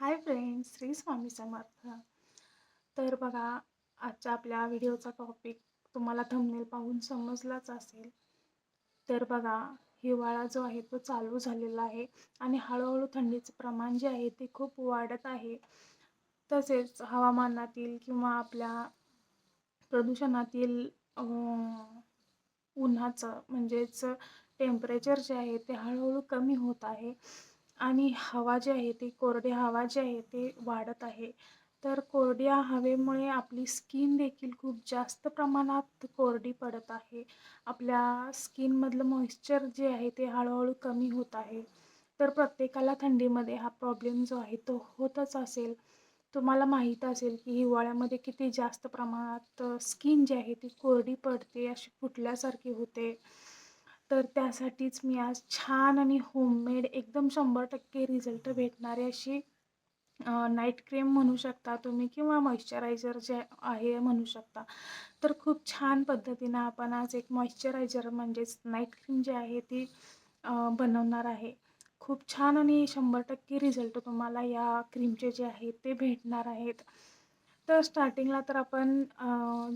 Hi friends Shri Swami Samarth. तर बघा आजच्या आपल्या व्हिडिओचा टॉपिक तुम्हाला थंबनेल पाहून समजलाच असेल. तर बघा हिवाळा जो आहे तो चालू झालेला आहे आणि हळूहळू थंडीचं प्रमाण जे आहे ते खूप वाढत आहे. तसेच हवामानातील किंवा आपल्या प्रदूषणातील उन्हाचं म्हणजेच टेम्परेचर जे आहे ते हळूहळू कमी होत आहे. आणि हवा जी आहे ती कोरडी हवा जी आहे ते वाढत आहे. तर कोरड्या हवेमुळे आपली स्किन देखील खूप जास्त प्रमाणात कोरडी पडत आहे. आपल्या स्किनमधलं मॉइश्चर जे आहे ते हळूहळू कमी होत आहे. तर प्रत्येकाला थंडीमध्ये हा प्रॉब्लेम जो आहे तो होतच असेल. तुम्हाला माहीत असेल की हिवाळ्यामध्ये किती जास्त प्रमाणात स्किन जी आहे ती कोरडी पडते अशी फुटल्यासारखी होते. तर त्यासाठीच मी आज छान आणि होममेड एकदम शंभर टक्के रिझल्ट भेटणारी अशी नाईट क्रीम म्हणू शकता तुम्ही किंवा मॉइश्चरायझर जे आहे म्हणू शकता. तर खूप छान पद्धतीनं आपण आज एक मॉइश्चरायझर म्हणजेच नाईट क्रीम जी आहे ती बनवणार आहे. खूप छान आणि शंभर टक्के रिझल्ट तुम्हाला या क्रीमचे जे आहे ते भेटणार आहेत. तर स्टार्टिंगला तर आपण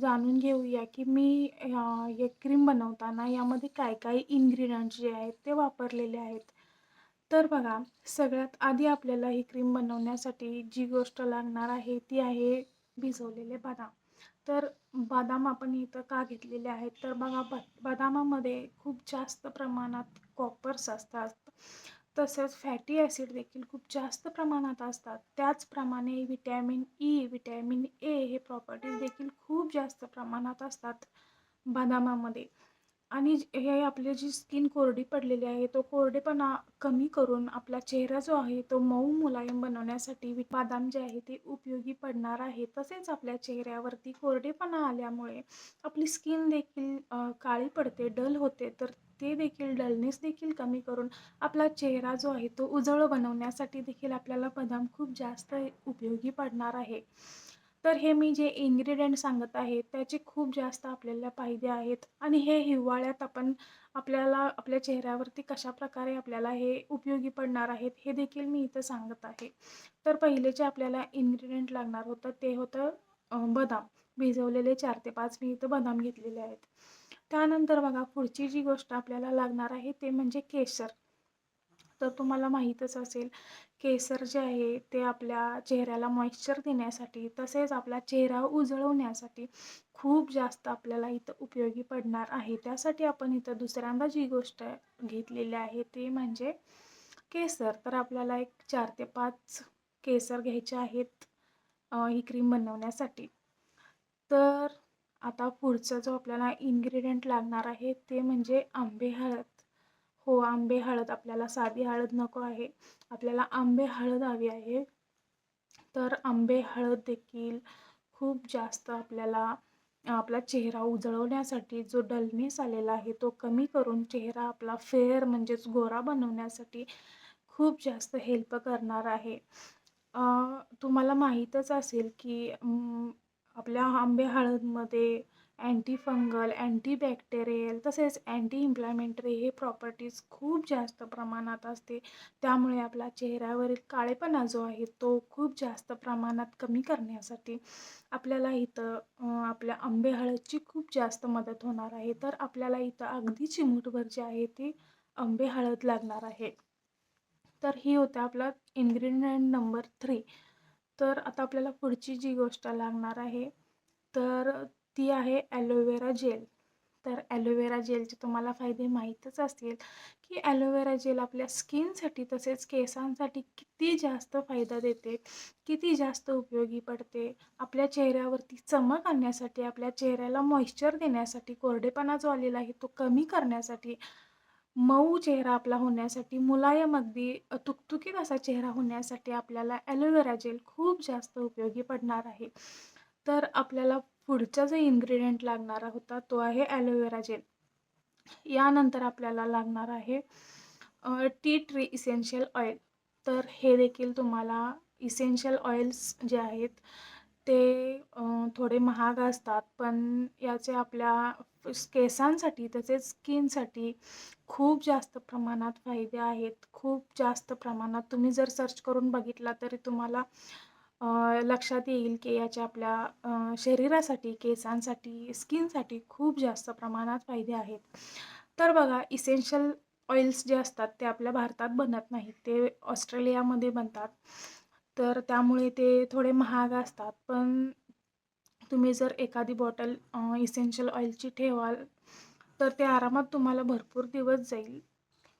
जाणून घेऊया की मी एक क्रीम बनवताना यामध्ये काय काय इन्ग्रेडियंट्स जे आहेत ते वापरलेले आहेत. तर बघा सगळ्यात आधी आपल्याला ही क्रीम बनवण्यासाठी जी गोष्ट लागणार आहे ती आहे भिजवलेले बदाम. तर बदाम आपण इथं का घेतलेले आहेत? तर बघा ब बदामामध्ये खूप जास्त प्रमाणात कॉपर्स असतात. तसंच फॅटी ॲसिड देखील खूप जास्त प्रमाणात असतात. त्याचप्रमाणे व्हिटॅमिन ई विटॅमिन ए हे प्रॉपर्टीज देखील खूप जास्त प्रमाणात असतात बदामामध्ये. आणि हे आपली जी स्किन कोरडी पडलेली आहे तो कोरडेपणा कमी करून आपला चेहरा जो आहे तो मऊ मुलायम बनवण्यासाठी बदाम जे आहे ते उपयोगी पडणार आहे. तसेच आपल्या चेहऱ्यावरती कोरडेपणा आल्यामुळे आपली स्किन देखील काळी पडते डल होते. तर ते देखील डलनेस देखील कमी करून आपला चेहरा जो आहे तो उजळ बनवण्यासाठी देखील आपल्याला बदाम खूप जास्त उपयोगी पडणार आहे. तर हे मी जे इन्ग्रेडियंट सांगत आहे त्याचे खूप जास्त आपल्याला फायदे आहेत आणि हे हिवाळ्यात आपण आपल्याला आपल्या चेहऱ्यावरती कशा प्रकारे आपल्याला हे उपयोगी पडणार आहेत हे देखील मी इथं सांगत आहे. तर पहिले जे आपल्याला इन्ग्रेडियंट लागणार होतं ते होतं बदाम. भिजवलेले चार ते पाच मी इथं बदाम घेतलेले आहेत. त्यानंतर बघा पुढची जी गोष्ट आपल्याला लागणार आहे ते म्हणजे केसर. तर तुम्हाला माहीतच असेल केसर जे आहे ते आपल्या चेहऱ्याला मॉइश्चर देण्यासाठी तसेच आपला चेहरा उजळवण्यासाठी खूप जास्त आपल्याला इथं उपयोगी पडणार आहे. त्यासाठी आपण इथं दुसऱ्यांदा जी गोष्ट घेतलेली आहे ते म्हणजे केसर. तर आपल्याला एक चार ते पाच केसर घ्यायचे आहेत ही क्रीम बनवण्यासाठी. तर आता पुढचा जो आपल्याला इन्ग्रेडियंट लागणार आहे ते म्हणजे आंबे हळद. हो आंबे हळद आपल्याला साधी हळद नको आहे. आपल्याला आंबे हळद हवी आहे. तर आंबे हळद देखील खूप जास्त आपल्याला आपला चेहरा उजळवण्यासाठी जो डलनेस आलेला आहे तो कमी करून चेहरा आपला फेअर म्हणजेच गोरा बनवण्यासाठी खूप जास्त हेल्प करणार आहे. तुम्हाला माहीतच असेल की आपल्या आंबे हळदमध्ये अँटी फंगल अँटीबॅक्टेरियल तसेच अँटी इम्प्लायमेंटरी हे प्रॉपर्टीज खूप जास्त प्रमाणात असते. त्यामुळे आपला चेहऱ्यावरील काळेपणा जो आहे तो खूप जास्त प्रमाणात कमी करण्यासाठी आपल्याला इथं आपल्या आंबे हळदची खूप जास्त मदत होणार आहे. तर आपल्याला इथं अगदी चिमूटभर जे आहे ती आंबे हळद लागणार आहे. तर ही होते आपला इन्ग्रेडियंट नंबर थ्री तर आता आपल्याला पुढची जी गोष्ट लागणार आहे तर ती आहे ॲलोवेरा जेल. तर ॲलोवेरा जेलचे तुम्हाला फायदे माहीतच असतील की ॲलोवेरा जेल आपल्या स्किनसाठी तसेच केसांसाठी किती जास्त फायदा देते किती जास्त उपयोगी पडते आपल्या चेहऱ्यावरती चमक आणण्यासाठी आपल्या चेहऱ्याला मॉइश्चर देण्यासाठी कोरडेपणा जो आलेला आहे तो कमी करण्यासाठी मऊ चेहरा आपला होण्यासाठी मुलायम अगदी तुकतुकीत असा चेहरा होण्यासाठी आपल्याला ॲलोवेरा जेल खूप जास्त उपयोगी पडणार आहे. तर आपल्याला पुढचा जो इन्ग्रेडियंट लागणारा होता तो आहे ॲलोवेरा जेल यानंतर आपल्याला लागणार आहे टी ट्री इसेन्शियल ऑइल. तर हे देखील तुम्हाला इसेन्शियल ऑइल्स जे आहेत ते थोडे महाग असतात पण याचे आपल्या केसांसाठी तसेच स्किनसाठी खूप जास्त प्रमाणात फायदे आहेत. खूप जास्त प्रमाणात तुम्ही जर सर्च करून बघितला तरी तुम्हाला लक्षात येईल की याच्या आपल्या शरीरासाठी केसांसाठी स्किनसाठी खूप जास्त प्रमाणात फायदे आहेत. तर बघा इसेन्शियल ऑइल्स जे असतात ते आपल्या भारतात बनत नाहीत. ते ऑस्ट्रेलियामध्ये बनतात. तर त्यामुळे ते थोडे महाग असतात. पण तुम्ही जर एखादी बॉटल इसेन्शियल ऑइलची ठेवाल तर ते आरामात तुम्हाला भरपूर दिवस जाईल.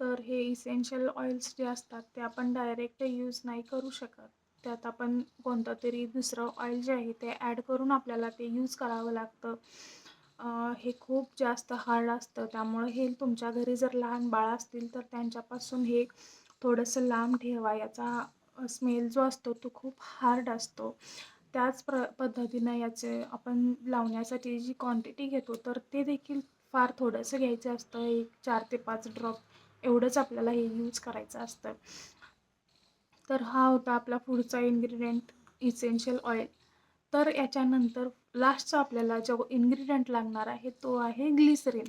तर हे इसेन्शियल ऑइल्स जे असतात ते आपण डायरेक्ट यूज नाही करू शकत. त्यात आपण कोणतं तरी दुसरं ऑइल जे आहे ते ॲड करून आपल्याला ते यूज करावं लागतं. हे खूप जास्त हार्ड असतं. त्यामुळं हे तुमच्या घरी जर लहान बाळ असतील तर त्यांच्यापासून हे थोडंसं लांब ठेवा. याचा स्मेल जो असतो तो खूप हार्ड असतो. त्याच प्र पद्धतीनं याचे आपण लावण्यासाठी जी क्वांटिटी घेतो तर ते देखील फार थोडंसं घ्यायचं असतं. एक चार ते पाच ड्रॉप एवढंच आपल्याला हे यूज करायचं असतं. तर हा होता आपला पुढचा इन्ग्रेडियंट इसेन्शियल ऑइल तर याच्यानंतर लास्टचा आपल्याला जो इन्ग्रेडियंट लागणार आहे तो आहे ग्लिसरीन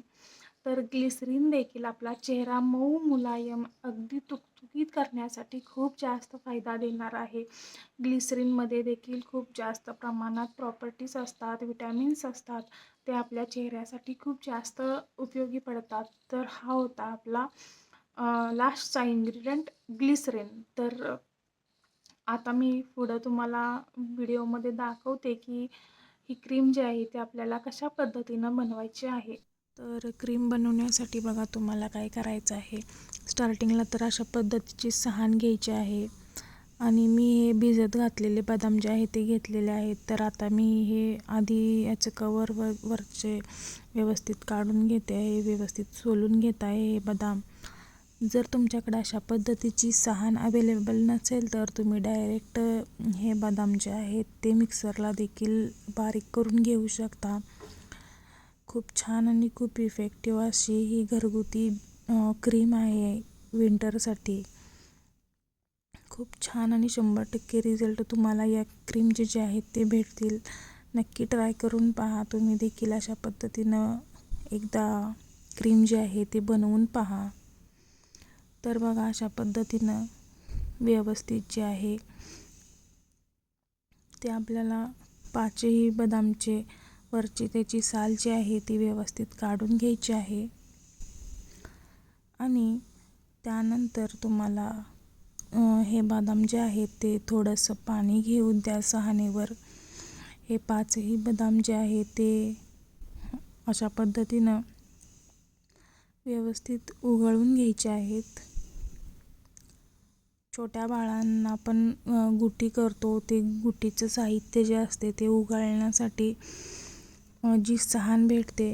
तर ग्लिसरीन देखील आपला चेहरा मऊ मुलायम अगदी तुक तुकतुकीत करण्यासाठी खूप जास्त फायदा देणार आहे. ग्लिसरीनमध्ये देखील खूप जास्त प्रमाणात प्रॉपर्टीज असतात विटॅमिन्स असतात ते आपल्या चेहऱ्यासाठी खूप जास्त उपयोगी पडतात. तर हा होता आपला लास्टचा इन्ग्रेडियंट ग्लिसरीन तर आता मी पुढं तुम्हाला व्हिडिओमध्ये दाखवते की ही क्रीम जी आहे ती आपल्याला कशा पद्धतीनं बनवायची आहे. तर क्रीम बनवण्यासाठी बघा तुम्हाला काय करायचं आहे. स्टार्टिंगला तर अशा पद्धतीची सहान घ्यायची आहे. आणि मी हे भिजत घातलेले बदाम जे आहे ते घेतलेले आहेत. तर आता मी हे आधी याचं कवर व वरचे व्यवस्थित काढून घेते आहे. व्यवस्थित सोलून घेत आहे हे बदाम. जर तुमच्याकडे अशा पद्धतीची सहान अवेलेबल नसेल तर तुम्ही डायरेक्ट हे बदाम जे आहेत ते मिक्सरला देखील बारीक करून घेऊ शकता. खूप छान आणि खूप इफेक्टिव्ह अशी ही घरगुती क्रीम आहे विंटरसाठी खूप छान आणि शंभर टक्के रिझल्ट तुम्हाला या क्रीमचे जे आहेत ते भेटतील. नक्की ट्राय करून पहा. तुम्ही देखील अशा पद्धतीनं एकदा क्रीम जी आहे ती बनवून पहा. तर बघा अशा पद्धतीनं व्यवस्थित जे आहे ते आपल्याला पाचही बदामचे वरची त्याची साल जी आहे ती व्यवस्थित काढून घ्यायची आहे. आणि त्यानंतर तुम्हाला हे बदाम जे आहेत ते थोडंसं पाणी घेऊन त्या सहानेवर हे पाचही बदाम जे आहे ते अशा पद्धतीनं व्यवस्थित उघळून घ्यायचे आहेत. छोट्या बाळांना पण गुटी करतो. ते गुटीचं साहित्य जे असते ते उघळण्यासाठी जी सहान भेटते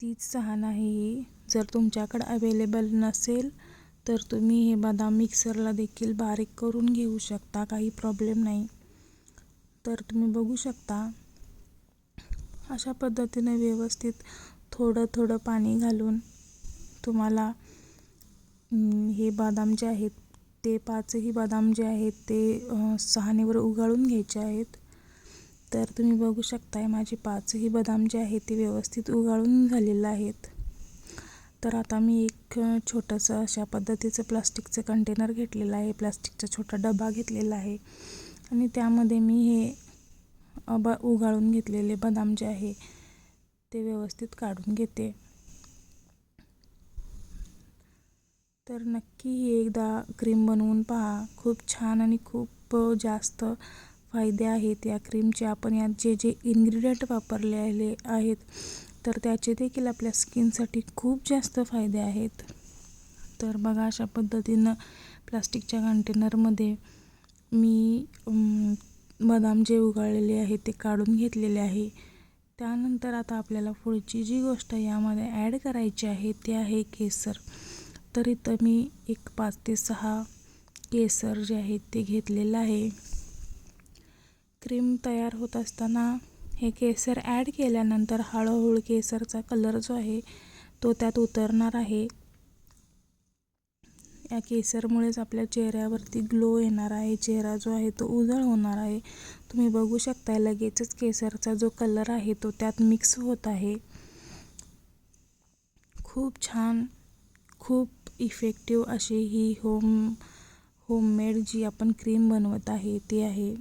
तीच सहान आहे ही. जर तुमच्याकडं अवेलेबल नसेल तर तुम्ही हे बदाम मिक्सरला देखील बारीक करून घेऊ शकता काही प्रॉब्लेम नाही. तर तुम्ही बघू शकता अशा पद्धतीने व्यवस्थित थोडं थोडं पाणी घालून तुम्हाला हे बदाम जे आहेत ते पाचही बदाम जे आहेत ते सहानेवर उगाळून घ्यायचे आहेत. तर तुम्ही बघू शकताय माझे पाचही बदाम जे आहेत ते व्यवस्थित उगाळून झालेले आहेत. तर आता मी एक छोटंसं अशा पद्धतीचं प्लास्टिकचं कंटेनर घेतलेलं आहे. प्लास्टिकचा छोटा डबा घेतलेला आहे. आणि त्यामध्ये मी हे ब उगाळून घेतलेले बदाम जे आहे ते व्यवस्थित काढून घेते. तर नक्की ही एकदा क्रीम बनवून पहा. खूप छान आणि खूप जास्त फायदे आहेत या क्रीमचे. आपण यात जे जे इन्ग्रेडियंट वापरलेले आहेत तर त्याचे देखील आपल्या स्किनसाठी खूप जास्त फायदे आहेत. तर बघा अशा पद्धतीनं प्लास्टिकच्या कंटेनरमध्ये मी बदाम जे उगाळलेले आहे ते काढून घेतलेले आहे. त्यानंतर आता आपल्याला पुढची जी गोष्ट यामध्ये ॲड करायची आहे ते आहे केसर. तर इथं मी एक पाच ते सहा केसर जे आहेत ते घेतलेलं आहे. क्रीम तयार होत असताना हे केसर ॲड केल्यानंतर हळूहळू केसरचा कलर जो आहे तो त्यात उतरणार आहे. या केसरमुळेच आपल्या चेहऱ्यावरती ग्लो येणार आहे चेहरा जो आहे तो उजळ होणार आहे. तुम्ही बघू शकता लगेचच केसरचा जो कलर आहे तो त्यात मिक्स होत आहे. खूप छान खूप इफेक्टिव्ह अशी ही होम होममेड जी आपण क्रीम बनवत आहे ती आहे.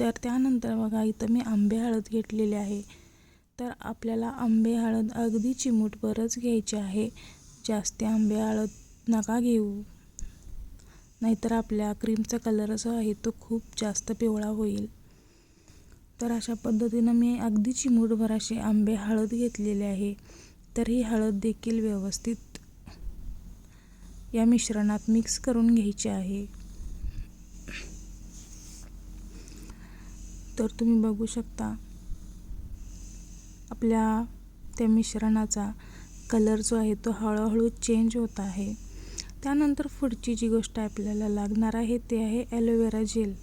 तर त्यानंतर बघा इथं मी आंबे हळद घेतलेली आहे. तर आपल्याला आंबे हळद अगदी चिमूटभरच घ्यायची आहे. जास्त आंबे हळद नका घेऊ. नाहीतर आपल्या क्रीमचा कलर जो आहे तो खूप जास्त पिवळा होईल. तर अशा पद्धतीनं मी अगदी चिमूटभर असे आंबे हळद घेतलेले आहे. तर ही हळद देखील व्यवस्थित या मिश्रणात मिक्स करून घ्यायची आहे. तर तुम्ही बघू शकता आपल्या त्या मिश्रणाचा कलर जो आहे तो हळूहळू चेंज होत आहे. त्यानंतर पुढची जी गोष्ट आपल्याला लागणार आहे ते आहे ॲलोवेरा जेल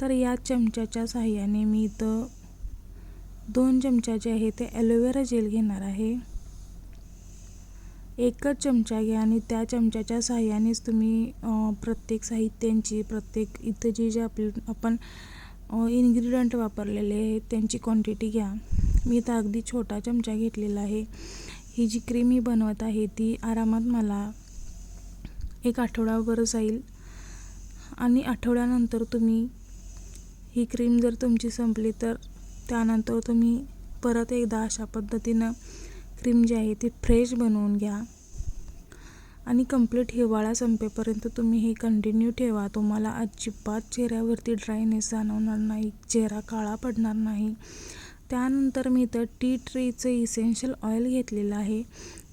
तर या चमच्याच्या सहाय्याने मी इथं दोन चमचा जे आहे ते ॲलोवेरा जेल घेणार आहे. एकच चमचा घ्या आणि त्या चमच्याच्या साहाय्यानेच तुम्ही प्रत्येक साहित्यांची प्रत्येक इथं जी जे आपण इन्ग्रेडियंट वापरलेले आहेत. त्यांची क्वांटिटी घ्या. मी इथं अगदी छोटा चमचा घेतलेला आहे. ही जी क्रीम मी बनवत आहे ती आरामात मला एक आठवडाभर जाईल. आणि आठवड्यानंतर तुम्ही ही क्रीम जर तुमची संपली तर त्यानंतर तुम्ही परत एकदा अशा पद्धतीनं क्रीम जी आहे ती फ्रेश बनवून घ्या. आणि कंप्लीट हिवाळा संपेपर्यंत तुम्ही हे कंटिन्यू ठेवा. तुम्हाला अजिबात चेहऱ्यावरती ड्रायनेस जाणवणार नाही चेहरा काळा पडणार नाही. त्यानंतर मी इथं टी ट्रीचं इसेन्शियल ऑइल घेतलेलं आहे.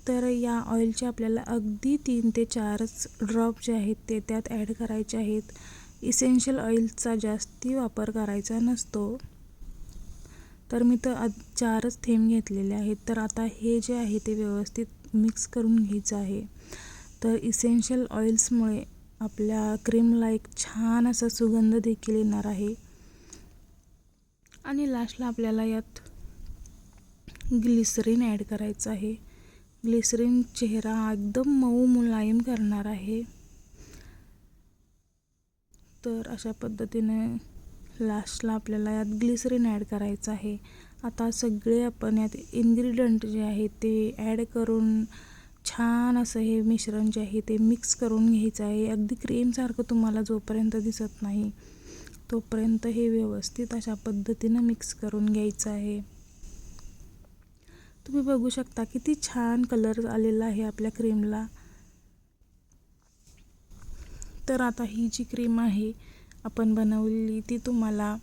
तर या ऑइलचे आपल्याला अगदी तीन ते चारच ड्रॉप जे आहेत ते त्यात ॲड करायचे आहेत. इसेन्शियल ऑइलचा जास्ती वापर करायचा नसतो. तर मी तर चारच थेंब घेतलेले आहेत. तर आता हे जे आहे ते व्यवस्थित मिक्स करून घ्यायचं आहे. तर इसेन्शियल ऑइल्समुळे आपल्या क्रीमला एक छान असा सुगंध देखील येणार आहे. आणि लास्टला आपल्याला यात ग्लिसरीन ॲड करायचं आहे. ग्लिसरीन चेहरा एकदम मऊ मुलायम करणार आहे. तर अशा पद्धतीने लास्टला आपल्याला यात ग्लिसरीन ॲड करायचं आहे. आता सगळे आपण यात इन्ग्रेडियंट जे आहे ते ॲड करून छान असं हे मिश्रण जे आहे ते मिक्स करून घ्यायचं आहे. अगदी क्रीमसारखं तुम्हाला जोपर्यंत दिसत नाही तोपर्यंत हे व्यवस्थित अशा पद्धतीनं मिक्स करून घ्यायचं आहे. तुम्ही बघू शकता किती छान कलर आलेला आहे आपल्या क्रीमला तर आता ही जी क्रीम आहे आपण बनवलेली ती तुम्हाला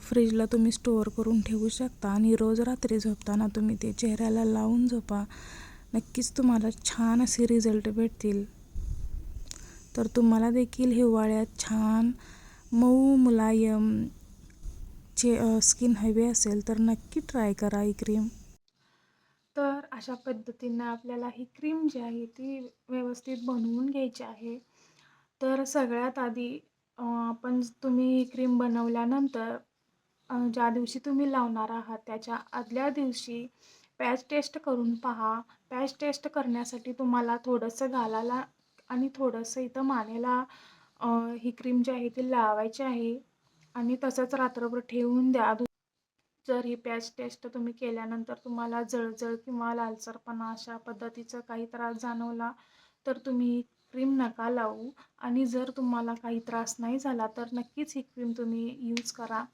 फ्रीजला तुम्ही स्टोअर करून ठेवू शकता आणि रोज रात्री झोपताना तुम्ही ते चेहऱ्याला लावून झोपा. नक्कीच तुम्हाला छान असे रिझल्ट भेटतील. तर तुम्हाला देखील हिवाळ्यात छान मऊ मुलायम चे स्किन हवी असेल तर नक्की ट्राय करा ही क्रीम तर अशा पद्धतीनं आपल्याला ही क्रीम जी आहे ती व्यवस्थित बनवून घ्यायची आहे. तर सगळ्यात आधी आपण तुम्ही ही क्रीम बनवल्यानंतर ज्या दिवशी तुम्ही लावणार आहात त्याच्या आदल्या दिवशी पॅच टेस्ट करून पहा. पॅच टेस्ट करण्यासाठी तुम्हाला थोडंसं घालायला आणि थोडंसं इथं मानेला ही क्रीम जी आहे ती लावायची आहे. आणि तसंच रात्रभर ठेवून द्या. जर ही पॅच टेस्ट तुम्ही केल्यानंतर तुम्हाला जळजळ किंवा लालसरपणा अशा पद्धतीचा काही त्रास जाणवला तर तुम्ही क्रीम नका लावू. आणि जर तुम्हाला काही त्रास नाही झाला तर नक्कीच ही क्रीम तुम्ही यूज करा.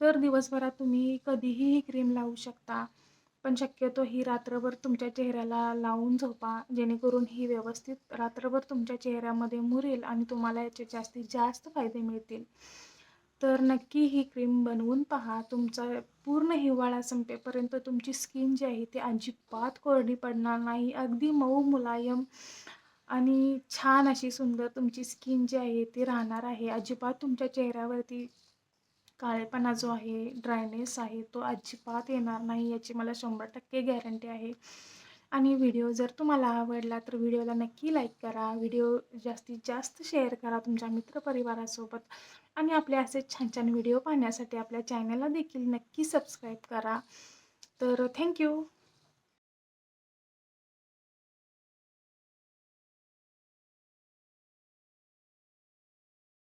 तर दिवसभरात तुम्ही कधीही ही क्रीम लावू शकता. पण शक्यतो ही रात्रभर तुमच्या चेहऱ्याला लावून झोपा जेणेकरून ही व्यवस्थित रात्रभर तुमच्या चेहऱ्यामध्ये मुरेल आणि तुम्हाला याचे जास्तीत जास्त फायदे मिळतील. तर नक्की ही क्रीम बनवून पहा. तुमचा पूर्ण हिवाळा संपेपर्यंत तुमची स्किन जी आहे ती अजिबात कोरडी पडणार नाही. अगदी मऊ मुलायम आणि छान अशी सुंदर तुमची स्किन जी आहे ती राहणार आहे. अजिबात तुमच्या चेहऱ्यावरती काळेपणा जो आहे ड्रायनेस आहे तो अजिबात येणार नाही याची मला शंभर टक्के गॅरंटी आहे. आणि व्हिडिओ जर तुम्हाला आवडला तर व्हिडिओला नक्की लाईक करा. व्हिडिओ जास्तीत जास्त शेअर करा तुमच्या मित्रपरिवारासोबत. आणि आपले असे छान छान व्हिडिओ पाहण्यासाठी आपल्या चॅनलला देखील नक्की सबस्क्राईब करा. तर थँक्यू